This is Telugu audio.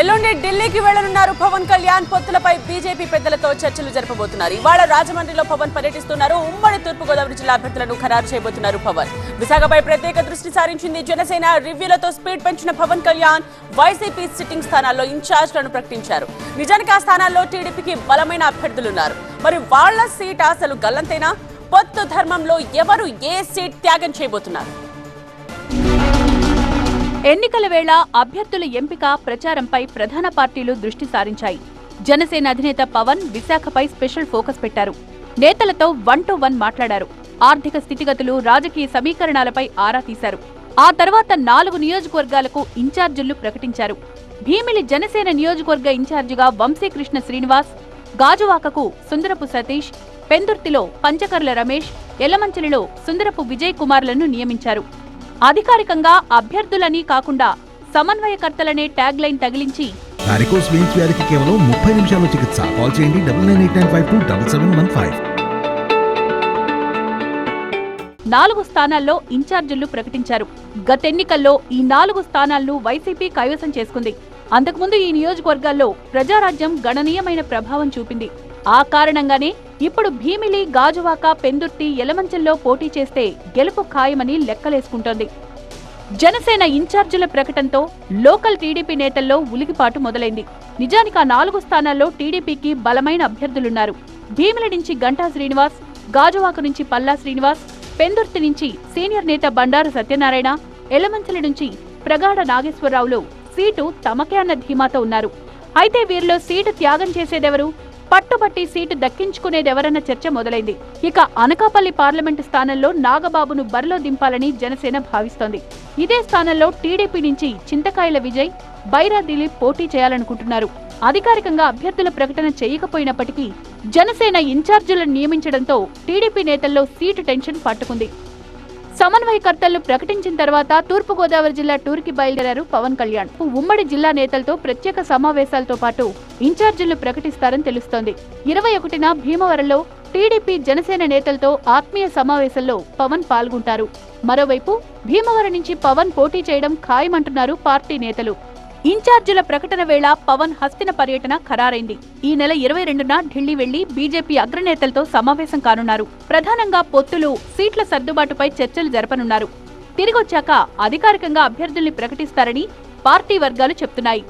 ఎల్లుండి ఢిల్లీకి వెళ్ళనున్నారు పవన్ కళ్యాణ్. పొత్తులపై బీజేపీ పెద్దలతో చర్చలు జరపబోతున్నారు. ఇవాళ రాజమండ్రిలో పవన్ పర్యటిస్తున్నారు. ఉమ్మడి తూర్పుగోదావరి జిల్లా అభ్యర్థులను ఖరారు చేయబోతున్నారు పవన్. విశాఖపై ప్రత్యేక దృష్టి సారించింది జనసేన. రివ్యూలతో స్పీడ్ పెంచిన పవన్ కళ్యాణ్ వైసీపీ సిట్టింగ్ స్థానాల్లో ఇన్ఛార్జ్లను ప్రకటించారు. నిజానికి ఆ స్థానాల్లో టీడీపీకి బలమైన అభ్యర్థులున్నారు. మరి వాళ్ళ సీట్ అసలు గల్లంతేనా? పొత్తు ధర్మంలో ఎవరు ఏ సీట్ త్యాగం చేయబోతున్నారు? ఎన్నికల వేళ అభ్యర్థుల ఎంపిక ప్రచారంపై ప్రధాన పార్టీలు దృష్టి సారించాయి. జనసేన అధినేత పవన్ విశాఖపై స్పెషల్ ఫోకస్ పెట్టారు. నేతలతో వన్ టు వన్ మాట్లాడారు. ఆర్థిక స్థితిగతులు రాజకీయ సమీకరణాలపై ఆరా తీశారు. ఆ తర్వాత నాలుగు నియోజకవర్గాలకు ఇన్ఛార్జీలు ప్రకటించారు. భీమిలి జనసేన నియోజకవర్గ ఇన్ఛార్జిగా వంశీకృష్ణ శ్రీనివాస్ గాజువాకకు సుందరపు సతీష్ పెందుర్తిలో పంచకర్ల రమేష్ ఎల్లమంచిలిలో సుందరపు విజయ్ కుమార్లను నియమించారు. అధికారికంగా అభ్యర్థులని కాకుండా సమన్వయకర్తలనే ట్యాగ్ లైన్ తగిలించి వారికోస్ వెయిన్స్ వ్యాధికి కేవలం ముప్పై నిమిషాల్లో చికిత్స. కాల్ చేయండి double nine eight nine five two double seven one five. నాలుగు స్థానాల్లో ఇన్ఛార్జీలు ప్రకటించారు. గతెన్నికల్లో ఈ నాలుగు స్థానాలను వైసీపీ కైవసం చేసుకుంది. అంతకుముందు ఈ నియోజకవర్గాల్లో ప్రజారాజ్యం గణనీయమైన ప్రభావం చూపింది. ఆ కారణంగానే ఇప్పుడు భీమిలి గాజువాక పెందుర్తి యలమంచల్లో పోటీ చేస్తే గెలుపు ఖాయమని లెక్కలేసుకుంటోంది. జనసేన ఇన్ఛార్జీల ప్రకటనతో లోకల్ టీడీపీ నేతల్లో ఉలిగిపాటు మొదలైంది. నిజానికి ఆ నాలుగు స్థానాల్లో టీడీపీకి బలమైన అభ్యర్థులున్నారు. భీమిలి నుంచి గంటా శ్రీనివాస్ గాజువాక నుంచి పల్లా శ్రీనివాస్ పెందుర్తి నుంచి సీనియర్ నేత బండారు సత్యనారాయణ ఎలమంచల నుంచి ప్రగాఢ నాగేశ్వరరావులు సీటు తమకే అన్న ధీమాతో ఉన్నారు. అయితే వీరిలో సీటు త్యాగం చేసేదెవరు? పట్టుబట్టి సీటు దక్కించుకునేదెవరన్న చర్చ మొదలైంది. ఇక అనకాపల్లి పార్లమెంటు స్థానంలో నాగబాబును బరిలో దింపాలని జనసేన భావిస్తోంది. ఇదే స్థానంలో టీడీపీ నుంచి చింతకాయల విజయ్ బైరా దిలీప్ పోటీ చేయాలనుకుంటున్నారు. అధికారికంగా అభ్యర్థుల ప్రకటన చేయకపోయినప్పటికీ జనసేన ఇన్ఛార్జీలను నియమించడంతో టీడీపీ నేతల్లో సీటు టెన్షన్ పట్టుకుంది. సమన్వయకర్తలను ప్రకటించిన తర్వాత తూర్పుగోదావరి జిల్లా టూర్కి బయలుదేరారు పవన్ కళ్యాణ్. ఉమ్మడి జిల్లా నేతలతో ప్రత్యేక సమావేశాలతో పాటు ఇన్ఛార్జీలు ప్రకటిస్తారని తెలుస్తోంది. ఇరవై ఒకటిన భీమవరంలో టీడీపీ జనసేన నేతలతో ఆత్మీయ సమావేశంలో పవన్ పాల్గొంటారు. మరోవైపు భీమవరం నుంచి పవన్ పోటీ చేయడం ఖాయమంటున్నారు పార్టీ నేతలు. ఇన్ఛార్జీల ప్రకటన వేళ పవన్ హస్తిన పర్యటన ఖరారైంది. ఈ నెల ఇరవై రెండున ఢిల్లీ వెళ్ళి బీజేపీ అగ్రనేతలతో సమావేశం కానున్నారు. ప్రధానంగా పొత్తులు సీట్ల సర్దుబాటుపై చర్చలు జరపనున్నారు. తిరిగొచ్చాక అధికారికంగా అభ్యర్థుల్ని ప్రకటిస్తారని పార్టీ వర్గాలు చెప్తున్నాయి.